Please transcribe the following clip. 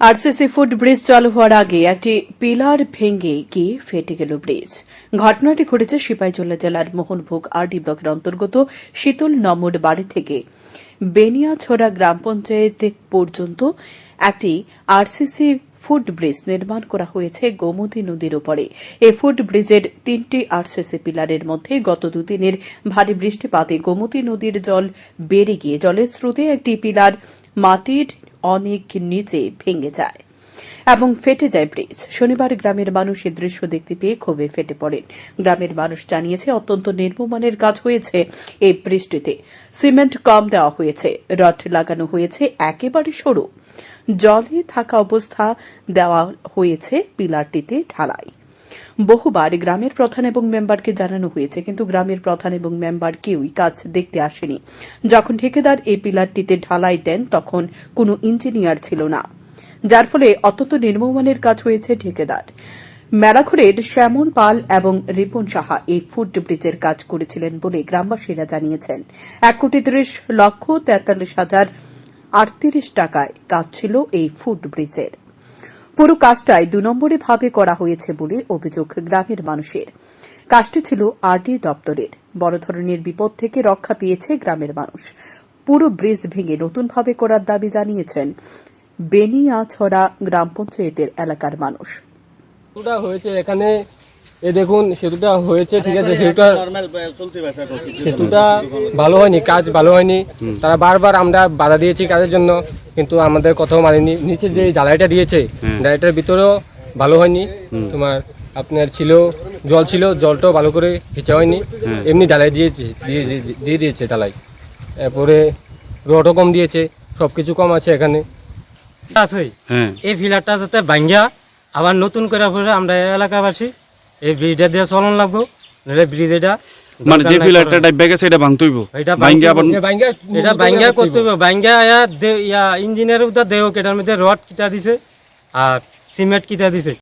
RCC foot bridge চালু হওয়ার আগে একটি পিলার ভেঙে গিয়ে ফেটে গেল ব্রিজ। ঘটনাটি ঘটেছে সিপাহীজলা জেলার মোহনভোগ আরডি ব্লকের অন্তর্গত শীতল নমর বাড়ি থেকে। বেনিয়াছড়া গ্রাম পঞ্চায়েত পর্যন্ত একটি আরসিসি ফুট ব্রিজ নির্মাণ করা হয়েছে গোমতী নদীর উপরে। এই ফুট ব্রিজের তিনটি আরসিসি পিলারের মধ্যে গত দুদিনের ভারী বৃষ্টিপাতে গোমতী নদীর জল বেড়ে গিয়ে জলের স্রোতে একটি পিলার মাটির অনেক নিচে ভেঙে যায় এবং ফেটে যায় ব্রিজ। শনিবার গ্রামের মানুষ এই দৃশ্য দেখতে পেয়ে ক্ষোভে ফেটে পড়েন। গ্রামের মানুষ জানিয়েছে, অত্যন্ত নির্মমানের কাজ হয়েছে এই বৃষ্টিতে। সিমেন্ট কম দেওয়া হয়েছে, রড লাগানো হয়েছে, একেবারে সরু। জলে থাকা অবস্থা দেওয়া হয়েছে, পিলারটিতে ঢালাই। বহুবার গ্রামের প্রধান এবং মেম্বারকে জানানো হয়েছে, কিন্তু গ্রামের প্রধান এবং মেম্বার কেউই কাজ দেখতে আসেনি। যখন ঠিকাদার এই পিলারটিতে ঢালাই দেন, তখন কোনো ইঞ্জিনিয়ার ছিল না। যার ফলে অত্যন্ত নির্মমানের কাজ হয়েছে ঠিকাদার। মেলাঘরের শ্যামন পাল এবং রিপন সাহা এই ফুট ব্রিজের কাজ করেছিলেন বলে গ্রামবাসীরা জানিয়েছেন। এক কোটি ত্রিশ লক্ষ তেতাল্লিশ হাজার আটত্রিশ টাকায় কাজ ছিল এই ফুট ব্রিজের। পুরো কাজটাই দু নম্বরে ভাবে করা হয়েছে বলে অভিযোগ গ্রামের মানুষের। কাজটি ছিল আরডি দপ্তরের। বড় ধরনের বিপদ থেকে রক্ষা পেয়েছে গ্রামের মানুষ। পুরো ব্রিজ ভেঙে নতুনভাবে করার দাবি জানিয়েছেন বেনিয়াছড়া গ্রাম পঞ্চায়েতের এলাকার মানুষ। সেতুটা হয়েছে এখানে। এ দেখুন সেতুটা হয়েছে ঠিক আছে সেতুটা নর্মাল চলতি ভাষা করছি। সেতুটা ভালো হয়নি কাজ ভালো হয়নি। তারা বারবার আমরা বাধা দিয়েছি কাজের জন্য। কিন্তু আমাদের কথাও মানেনি। নিচে যে জ্বালাইটা দিয়েছে জ্বালাইটার ভিতরেও ভালো হয়নি। তোমার আপনার ছিল জল ছিল জলটাও ভালো করে খেঁচা হয়নি। এমনি ঢালাই দিয়েছে দিয়ে দিয়ে- দিয়ে দিয়েছে ঢালাই এরপরে রডও কম দিয়েছে সব কিছু কম আছে এখানে। আছে। হ্যাঁ। এই ফিলারটা যাতে ভাঙ্গিয়া আবার নতুন করে আমরা এলাকাবাসী এই ব্রিজটা দিয়ে চলন লাগবো নাহলে ব্রিজ এটা মানে যে ফিলারটা। ডাইবে গেছে এটা ভাঙতইব। এটা ভাঙ্গে আবার এটা ভাঙ্গা করতে ইয়া ইয়া ইঞ্জিনিয়ার উদা দেহ কেটার মধ্যে রড কিটা দিছে আর সিমেন্ট কিটা দিছে।